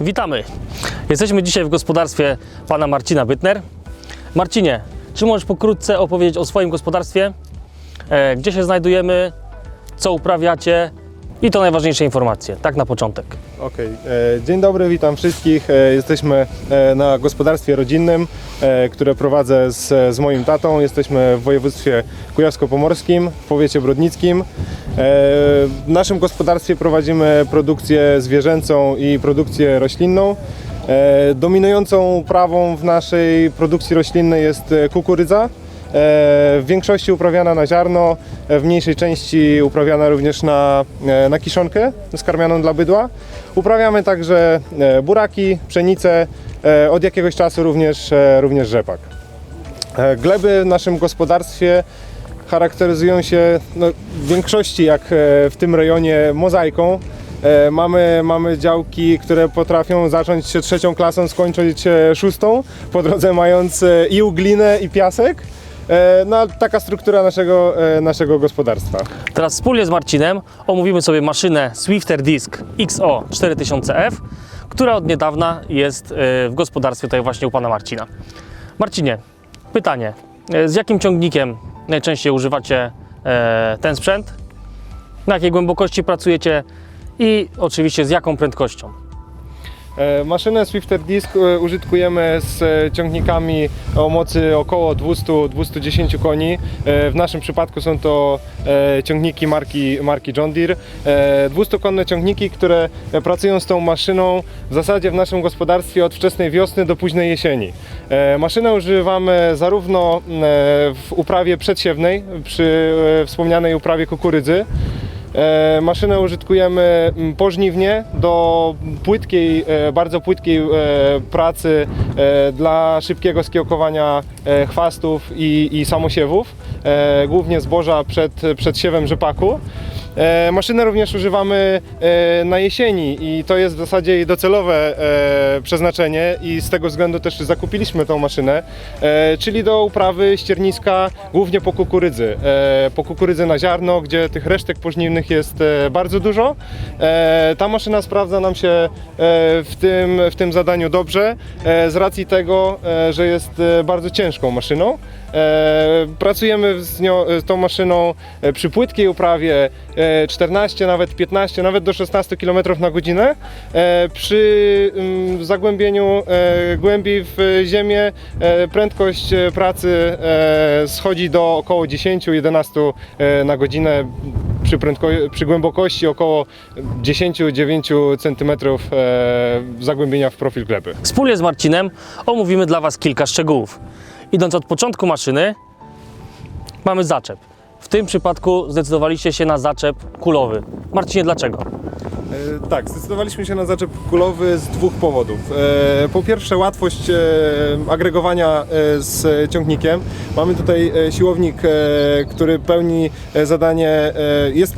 Witamy. Jesteśmy dzisiaj w gospodarstwie pana Marcina Bytner. Marcinie, czy możesz pokrótce opowiedzieć o swoim gospodarstwie? E, gdzie się znajdujemy? Co uprawiacie? I to najważniejsze informacje, tak na początek. Okej, e, dzień dobry, witam wszystkich. E, Jesteśmy e, na gospodarstwie rodzinnym, które prowadzę z, z moim tatą. Jesteśmy w województwie kujawsko-pomorskim, w powiecie brodnickim. W naszym gospodarstwie prowadzimy produkcję zwierzęcą i produkcję roślinną. Dominującą uprawą w naszej produkcji roślinnej jest kukurydza. E, W większości uprawiana na ziarno, e, w mniejszej części uprawiana również na, e, na kiszonkę skarmianą dla bydła. Uprawiamy także buraki, pszenicę, od jakiegoś czasu również, również rzepak. Gleby w naszym gospodarstwie charakteryzują się no, w większości, jak w tym rejonie, mozaiką. Mamy, mamy działki, które potrafią zacząć się trzecią klasą, skończyć szóstą, po drodze mając i glinę i piasek. E, No, taka struktura naszego, e, naszego gospodarstwa. Teraz wspólnie z Marcinem omówimy sobie maszynę Swifter Disk XO 4000F, która od niedawna jest e, w gospodarstwie tutaj właśnie u pana Marcina. Marcinie, pytanie. Z jakim ciągnikiem najczęściej używacie ten sprzęt? Na jakiej głębokości pracujecie? I oczywiście z jaką prędkością? E, Maszynę Swifter Disk e, użytkujemy z e, ciągnikami o mocy około 200-210 koni. W naszym przypadku są to ciągniki marki, marki John Deere. E, 200-konne ciągniki, które pracują z tą maszyną w zasadzie w naszym gospodarstwie od wczesnej wiosny do późnej jesieni. Maszynę używamy zarówno m, e, w uprawie przedsiewnej, przy wspomnianej uprawie kukurydzy, Maszynę użytkujemy mm, pożniwnie do płytkiej, e, bardzo płytkiej e, pracy e, dla szybkiego skiełkowania e, chwastów i, i samosiewów, e, głównie zboża przed, przed siewem rzepaku. E, Maszynę również używamy e, na jesieni i to jest w zasadzie jej docelowe e, przeznaczenie i z tego względu też zakupiliśmy tą maszynę, e, czyli do uprawy ścierniska głównie po kukurydzy. E, Po kukurydzy na ziarno, gdzie tych resztek pożniwnych jest e, bardzo dużo. E, Ta maszyna sprawdza nam się e, w tym, w tym zadaniu dobrze e, z racji tego, e, że jest e, bardzo ciężką maszyną. E, Pracujemy z nią, z tą maszyną e, przy płytkiej uprawie e, 14, nawet 15, nawet do 16 km na godzinę. E, Przy mm, zagłębieniu e, głębiej w ziemię e, prędkość e, pracy e, schodzi do około 10-11 e, na godzinę przy, przy głębokości około 10-9 cm e, zagłębienia w profil gleby. Wspólnie z Marcinem omówimy dla Was kilka szczegółów. Idąc od początku maszyny, mamy zaczep. W tym przypadku zdecydowaliście się na zaczep kulowy. Marcinie, dlaczego? E, Tak, zdecydowaliśmy się na zaczep kulowy z dwóch powodów. E, Po pierwsze łatwość e, agregowania e, z ciągnikiem. Mamy tutaj e, siłownik, e, który pełni e, zadanie, e, jest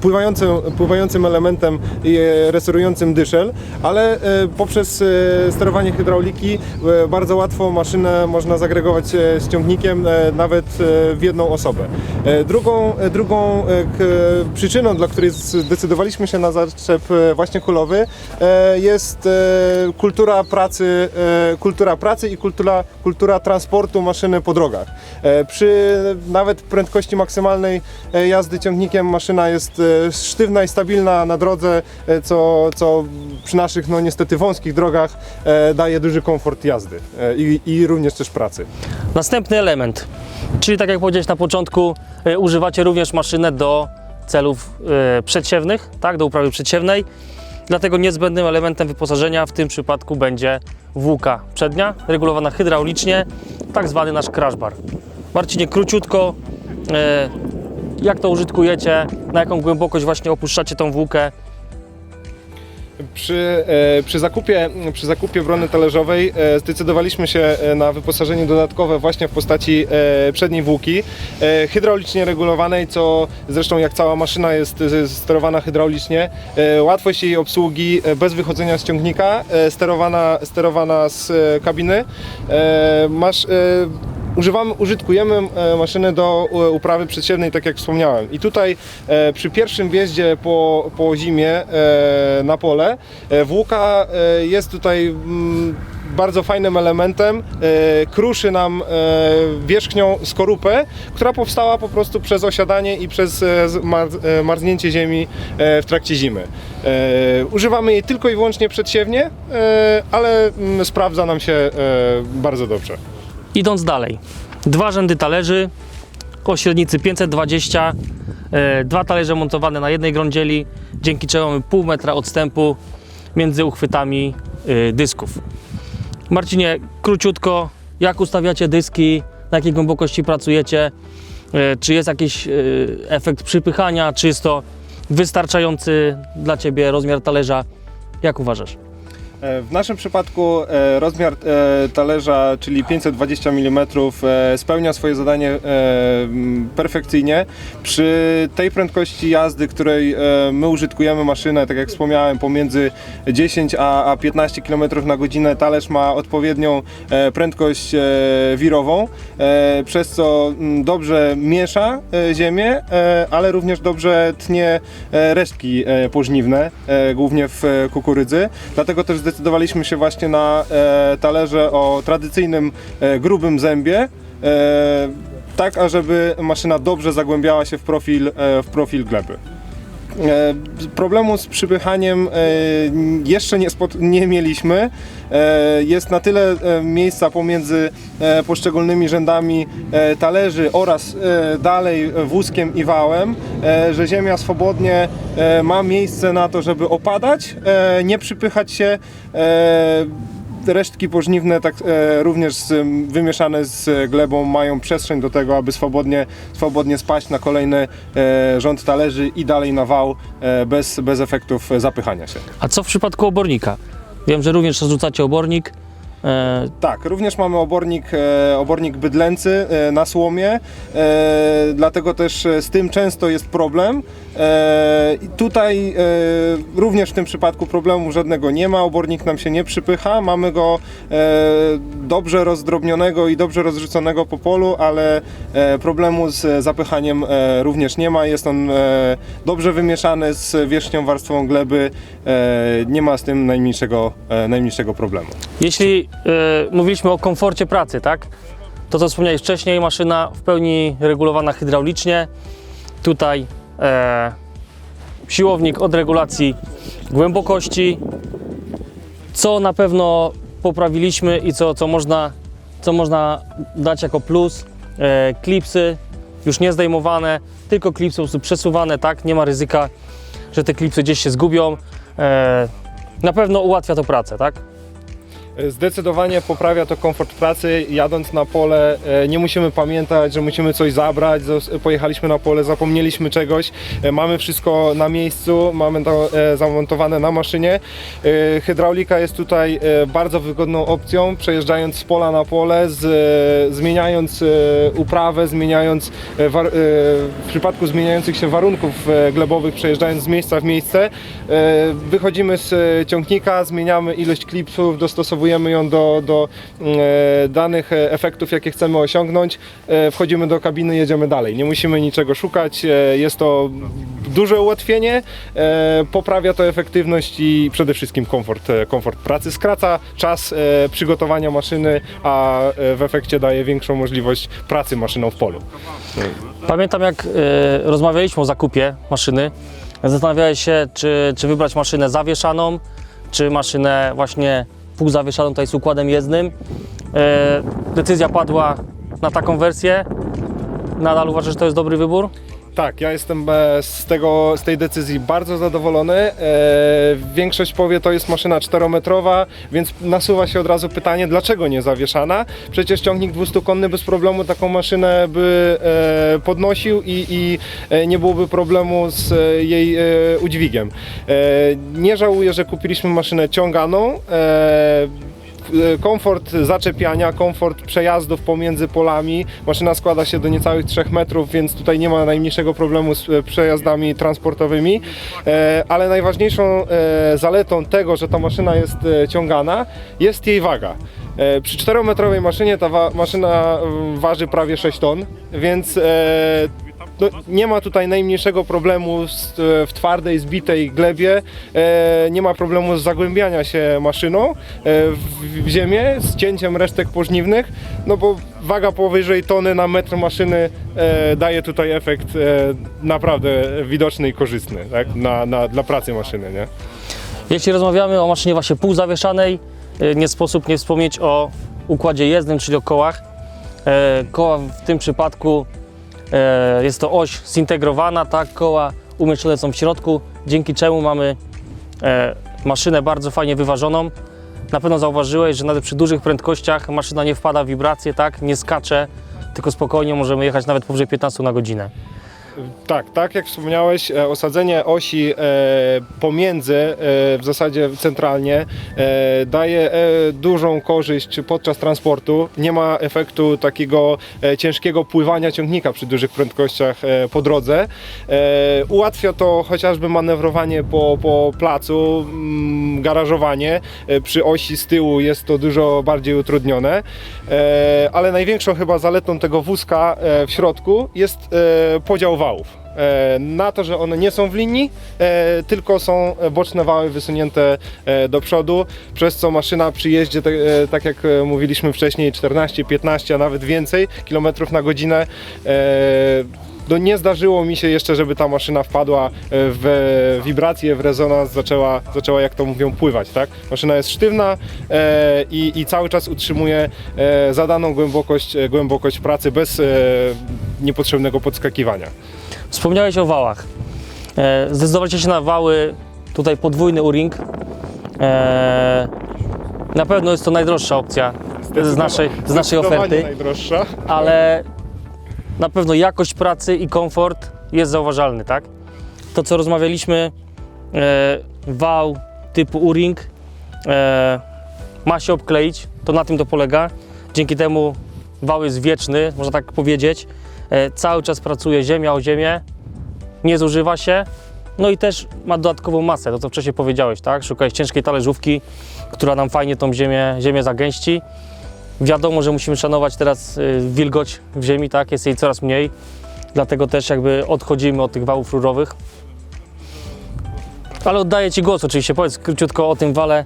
pływającym, pływającym elementem i e, resorującym dyszel, ale e, poprzez e, sterowanie hydrauliki e, bardzo łatwo maszynę można zagregować e, z ciągnikiem e, nawet e, w jedną osobę. E, Drugą, e, drugą e, przyczyną, dla której zdecydowaliśmy się na zaczep e, właśnie kulowy jest kultura pracy, kultura pracy i kultura, kultura transportu maszyny po drogach. Przy nawet prędkości maksymalnej jazdy ciągnikiem maszyna jest sztywna i stabilna na drodze, co, co przy naszych no niestety wąskich drogach daje duży komfort jazdy i, i również też pracy. Następny element, czyli tak jak powiedziałeś na początku, używacie również maszynę do celów e, przedsiewnych, tak, do uprawy przedsiewnej. Dlatego niezbędnym elementem wyposażenia w tym przypadku będzie włóka przednia, regulowana hydraulicznie, tak zwany nasz crash bar. Marcinie, króciutko, e, jak to użytkujecie, na jaką głębokość właśnie opuszczacie tą włókę, Przy, e, przy, zakupie, przy zakupie brony talerzowej e, zdecydowaliśmy się e, na wyposażenie dodatkowe właśnie w postaci przedniej włóki, hydraulicznie regulowanej, co zresztą jak cała maszyna jest sterowana hydraulicznie. Łatwość jej obsługi bez wychodzenia z ciągnika, sterowana, sterowana z kabiny. Masz, używamy, użytkujemy e, maszyny do e, uprawy przedsiewnej, tak jak wspomniałem. I tutaj e, przy pierwszym wjeździe po, po zimie na pole włóka jest tutaj mm, bardzo fajnym elementem. Kruszy nam wierzchnią skorupę, która powstała po prostu przez osiadanie i przez marznięcie ziemi w trakcie zimy. Używamy jej tylko i wyłącznie przedsiewnie, ale mm, sprawdza nam się bardzo dobrze. Idąc dalej, dwa rzędy talerzy o średnicy 520, e, dwa talerze montowane na jednej grądzieli, dzięki czemu mamy pół metra odstępu między uchwytami e, dysków. Marcinie, króciutko, jak ustawiacie dyski, na jakiej głębokości pracujecie, e, czy jest jakiś e, efekt przypychania, czy jest to wystarczający dla Ciebie rozmiar talerza, jak uważasz? E, W naszym przypadku e, rozmiar e, talerza, czyli 520 mm, spełnia swoje zadanie perfekcyjnie. Przy tej prędkości jazdy, której my użytkujemy maszynę, tak jak wspomniałem, pomiędzy 10 a, a 15 km na godzinę, talerz ma odpowiednią prędkość wirową, przez co m, dobrze miesza ziemię, ale również dobrze tnie resztki pożniwne, głównie w kukurydzy. Dlatego też się właśnie na e, talerze o tradycyjnym e, grubym zębie. E, tak, ażeby maszyna dobrze zagłębiała się w profil, e, w profil gleby. E, Problemu z przypychaniem e, jeszcze nie, nie mieliśmy. E, Jest na tyle miejsca pomiędzy poszczególnymi rzędami talerzy oraz dalej wózkiem i wałem, że ziemia swobodnie ma miejsce na to, żeby opadać, nie przypychać się. Resztki pożniwne, tak e, również z, wymieszane z glebą, mają przestrzeń do tego, aby swobodnie, swobodnie spaść na kolejny e, rząd talerzy i dalej na wał e, bez, bez efektów zapychania się. A co w przypadku obornika? Wiem, że również rozrzucacie obornik. E, Tak, również mamy obornik, e, obornik bydlęcy e, na słomie, e, dlatego też e, z tym często jest problem. E, tutaj e, również w tym przypadku problemu żadnego nie ma, obornik nam się nie przypycha, mamy go e, dobrze rozdrobnionego i dobrze rozrzuconego po polu, ale e, problemu z zapychaniem e, również nie ma, jest on e, dobrze wymieszany z wierzchnią warstwą gleby, e, nie ma z tym najmniejszego, e, najmniejszego problemu. Jeśli e, mówiliśmy o komforcie pracy, tak? To co wspomniałeś wcześniej, maszyna w pełni regulowana hydraulicznie. Tutaj siłownik od regulacji głębokości. Co na pewno poprawiliśmy i co, co, można, co można dać jako plus. E, klipsy już nie zdejmowane, tylko klipsy prostu przesuwane, tak? Nie ma ryzyka, że te klipsy gdzieś się zgubią. E, na pewno ułatwia to pracę, tak? Zdecydowanie poprawia to komfort pracy. Jadąc na pole, e, nie musimy pamiętać, że musimy coś zabrać. Pojechaliśmy na pole, zapomnieliśmy czegoś. E, Mamy wszystko na miejscu, mamy to e, zamontowane na maszynie. E, Hydraulika jest tutaj e, bardzo wygodną opcją, przejeżdżając z pola na pole, z, e, zmieniając e, uprawę, zmieniając e, e, w przypadku zmieniających się warunków e, glebowych, przejeżdżając z miejsca w miejsce. E, Wychodzimy z e, ciągnika, zmieniamy ilość klipsów, dostosowujemy ją do, do e, danych efektów, jakie chcemy osiągnąć. E, Wchodzimy do kabiny, jedziemy dalej. Nie musimy niczego szukać. E, Jest to duże ułatwienie, poprawia to efektywność i przede wszystkim komfort, komfort pracy. Skraca czas przygotowania maszyny, a w efekcie daje większą możliwość pracy maszyną w polu. Pamiętam jak rozmawialiśmy o zakupie maszyny. Zastanawiałeś się, czy, czy wybrać maszynę zawieszaną, czy maszynę właśnie półzawieszaną tutaj z układem jezdnym. E, decyzja padła na taką wersję. Nadal uważasz, że to jest dobry wybór? Tak, ja jestem e, z, tego, z tej decyzji bardzo zadowolony. E, większość powie, to jest maszyna 4-metrowa, więc nasuwa się od razu pytanie, dlaczego nie zawieszana? Przecież ciągnik 200-konny bez problemu taką maszynę by e, podnosił i, i e, nie byłoby problemu z e, jej e, udźwigiem. E, nie żałuję, że kupiliśmy maszynę ciąganą. E, komfort zaczepiania, komfort przejazdów pomiędzy polami. Maszyna składa się do niecałych 3 metrów, więc tutaj nie ma najmniejszego problemu z e, przejazdami transportowymi. E, Ale najważniejszą e, zaletą tego, że ta maszyna jest e, ciągana, jest jej waga. Przy 4-metrowej maszynie ta wa- maszyna mm, waży prawie 6 ton, więc no, nie ma tutaj najmniejszego problemu z, e, w twardej, zbitej glebie, e, nie ma problemu z zagłębiania się maszyną e, w, w ziemię, z cięciem resztek pożniwnych, no bo waga powyżej tony na metr maszyny e, daje tutaj efekt e, naprawdę widoczny i korzystny tak? na, na, dla pracy maszyny. Nie? Jeśli rozmawiamy o maszynie właśnie półzawieszanej, y, nie sposób nie wspomnieć o układzie jezdnym, czyli o kołach. E, Koła w tym przypadku e, jest to oś zintegrowana, tak, koła umieszczone są w środku, dzięki czemu mamy e, maszynę bardzo fajnie wyważoną. Na pewno zauważyłeś, że nawet przy dużych prędkościach maszyna nie wpada w wibracje, tak, nie skacze, tylko spokojnie możemy jechać nawet powyżej 15 na godzinę. Tak, tak jak wspomniałeś, e, osadzenie osi e, pomiędzy, e, w zasadzie centralnie, e, daje e, dużą korzyść podczas transportu. Nie ma efektu takiego e, ciężkiego pływania ciągnika przy dużych prędkościach e, po drodze. E, ułatwia to chociażby manewrowanie po, po placu, mm, garażowanie. E, przy osi z tyłu jest to dużo bardziej utrudnione, e, ale największą chyba zaletą tego wózka e, w środku jest e, podział wałów. E, Na to, że one nie są w linii, e, tylko są boczne wały wysunięte e, do przodu, przez co maszyna przy jeździe, tak, tak jak mówiliśmy wcześniej, 14, 15, a nawet więcej kilometrów na godzinę. No nie zdarzyło mi się jeszcze, żeby ta maszyna wpadła w wibrację, w rezonans, zaczęła, zaczęła jak to mówią pływać, tak? Maszyna jest sztywna e, i, i cały czas utrzymuje e, zadaną głębokość, głębokość pracy bez e, niepotrzebnego podskakiwania. Wspomniałeś o wałach. E, Zdecydowaliście się na wały, tutaj podwójny U-ring. E, na pewno jest to najdroższa opcja z naszej, z naszej oferty, najdroższa. ale na pewno jakość pracy i komfort jest zauważalny, tak? To co rozmawialiśmy, e, wał typu U-ring ma się obkleić, to na tym to polega. Dzięki temu wał jest wieczny, można tak powiedzieć. E, cały czas pracuje ziemia o ziemię, nie zużywa się. No i też ma dodatkową masę, to co wcześniej powiedziałeś, tak? Szukałeś ciężkiej talerzówki, która nam fajnie tą ziemię, ziemię zagęści. Wiadomo, że musimy szanować teraz y, wilgoć w ziemi, tak? Jest jej coraz mniej. Dlatego też jakby odchodzimy od tych wałów rurowych. Ale oddaję Ci głos oczywiście, powiedz króciutko o tym wale.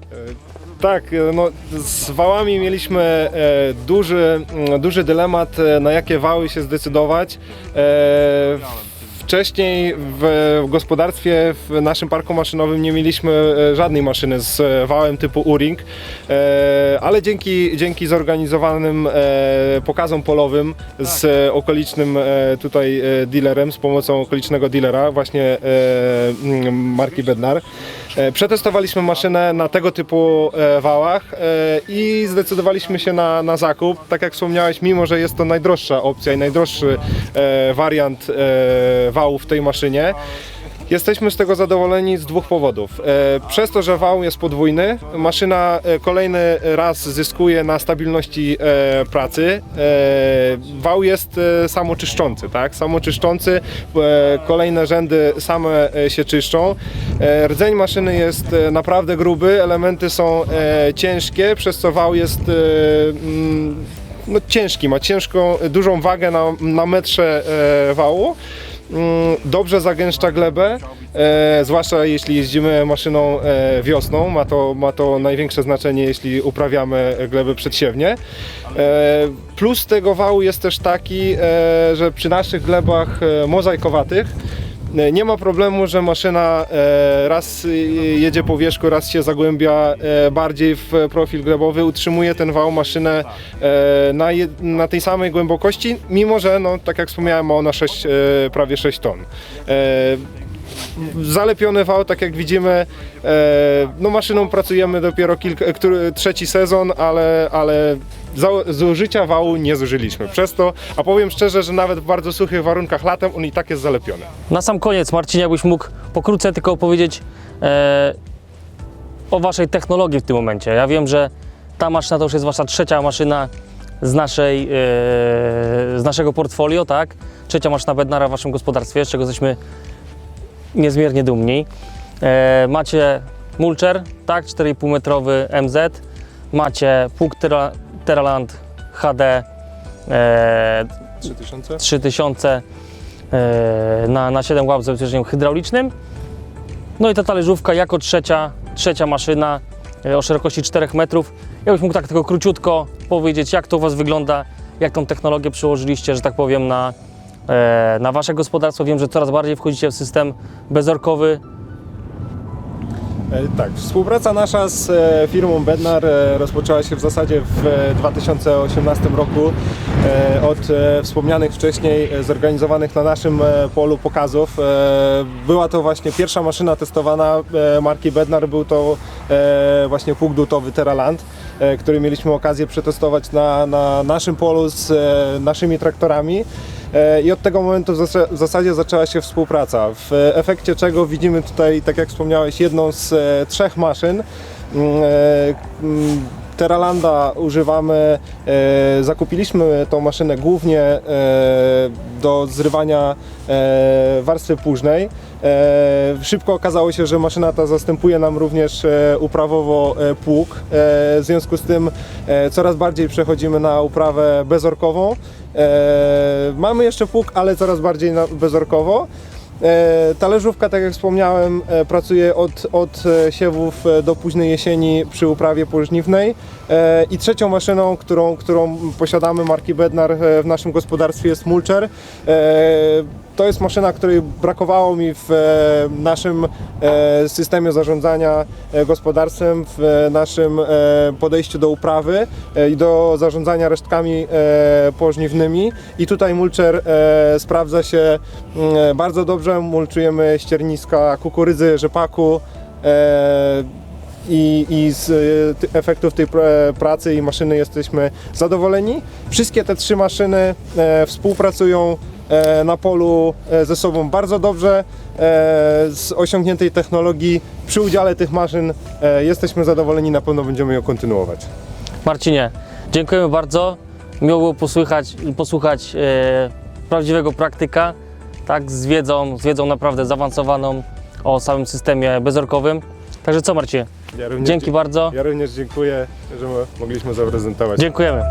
Tak, e, no, z wałami mieliśmy e, duży, mm, duży dylemat, e, na jakie wały się zdecydować. E, Wcześniej w, gospodarstwie, w naszym parku maszynowym nie mieliśmy e, żadnej maszyny z wałem typu U-Ring, ale dzięki, dzięki zorganizowanym pokazom polowym z okolicznym tutaj dealerem, z pomocą okolicznego dealera, właśnie mm, marki Bednar, przetestowaliśmy maszynę na tego typu e, wałach e, i zdecydowaliśmy się na, na zakup. Tak jak wspomniałeś, mimo że jest to najdroższa opcja i najdroższy e, wariant e, wału w tej maszynie, Jesteśmy z tego zadowoleni z dwóch powodów. E, Przez to, że wał jest podwójny, maszyna e, kolejny raz zyskuje na stabilności e, pracy. Wał jest samoczyszczący, tak? Samoczyszczący, kolejne rzędy same się czyszczą. Rdzeń maszyny jest naprawdę gruby, elementy są ciężkie, przez co wał jest mm, no, ciężki, ma ciężką, dużą wagę na, na metrze wału. Mm, Dobrze zagęszcza glebę, e, zwłaszcza jeśli jeździmy maszyną e, wiosną. Ma to, ma to największe znaczenie, jeśli uprawiamy gleby przedsiewnie. E, plus tego wału jest też taki, e, że przy naszych glebach e, mozaikowatych Nie ma problemu, że maszyna e, raz e, jedzie po wierzchu, raz się zagłębia e, bardziej w profil glebowy, utrzymuje ten wał maszynę e, na, na tej samej głębokości, mimo że, no, tak jak wspomniałem, ma ona 6, e, prawie 6 ton. E, Zalepiony wał, tak jak widzimy, e, no maszyną pracujemy dopiero kilka, trzeci sezon, ale, ale zużycia wału nie zużyliśmy. Przez to, a powiem szczerze, że nawet w bardzo suchych warunkach latem on i tak jest zalepiony. Na sam koniec, Marcin, jakbyś mógł pokrótce tylko opowiedzieć e, o Waszej technologii w tym momencie. Ja wiem, że ta maszyna to już jest Wasza trzecia maszyna z, naszej, e, z naszego portfolio, tak? Trzecia maszyna Bednara w Waszym gospodarstwie, z czego jesteśmy niezmiernie dumni. E, macie mulcher, tak? 4,5 metrowy MZ. macie pług Terra, Terraland HD e, 3000? 3000 e, na, na 7 łap z zabezpieczeniem hydraulicznym. No i ta talerzówka jako trzecia, trzecia maszyna e, o szerokości 4 metrów. Ja byś mógł tak tylko króciutko powiedzieć, jak to u Was wygląda, jak tą technologię przełożyliście, że tak powiem, na, e, na Wasze gospodarstwo. Wiem, że coraz bardziej wchodzicie w system bezorkowy. E, Tak, współpraca nasza z e, firmą Bednar e, rozpoczęła się w zasadzie w e, 2018 roku od wspomnianych wcześniej zorganizowanych na naszym polu pokazów. Była to właśnie pierwsza maszyna testowana marki Bednar, był to właśnie pług dutowy Terraland, e, który mieliśmy okazję przetestować na, na naszym polu z naszymi traktorami. E, I od tego momentu w zas- w zasadzie zaczęła się współpraca, w efekcie czego widzimy tutaj, tak jak wspomniałeś, jedną z e, trzech maszyn. Mm, e, mm, Terralanda używamy, e, zakupiliśmy tą maszynę głównie e, do zrywania e, warstwy późnej. E, szybko okazało się, że maszyna ta zastępuje nam również e, uprawowo e, pług. W związku z tym coraz bardziej przechodzimy na uprawę bezorkową. Mamy jeszcze pług, ale coraz bardziej bezorkowo. Talerzówka, tak jak wspomniałem, pracuje od, od siewów do późnej jesieni przy uprawie pożniwnej. I trzecią maszyną, którą, którą posiadamy marki Bednar w naszym gospodarstwie jest Mulcher. To jest maszyna, której brakowało mi w e, naszym e, systemie zarządzania e, gospodarstwem, w naszym podejściu do uprawy i do zarządzania resztkami pożniwnymi. I tutaj mulcher sprawdza się mm, bardzo dobrze. Mulczujemy ścierniska kukurydzy, rzepaku. I, i z efektów tej pr- pracy i maszyny jesteśmy zadowoleni. Wszystkie te trzy maszyny współpracują na polu e, ze sobą bardzo dobrze. E, z osiągniętej technologii przy udziale tych maszyn e, jesteśmy zadowoleni, na pewno będziemy ją kontynuować. Marcinie, dziękujemy bardzo. Miło było posłuchać, posłuchać e, prawdziwego praktyka, tak, z wiedzą, z wiedzą naprawdę zaawansowaną o samym systemie bezorkowym. Także co Marcinie, Ja dzięki bardzo. Ja również dziękuję, że mo- mogliśmy zaprezentować. Dziękujemy.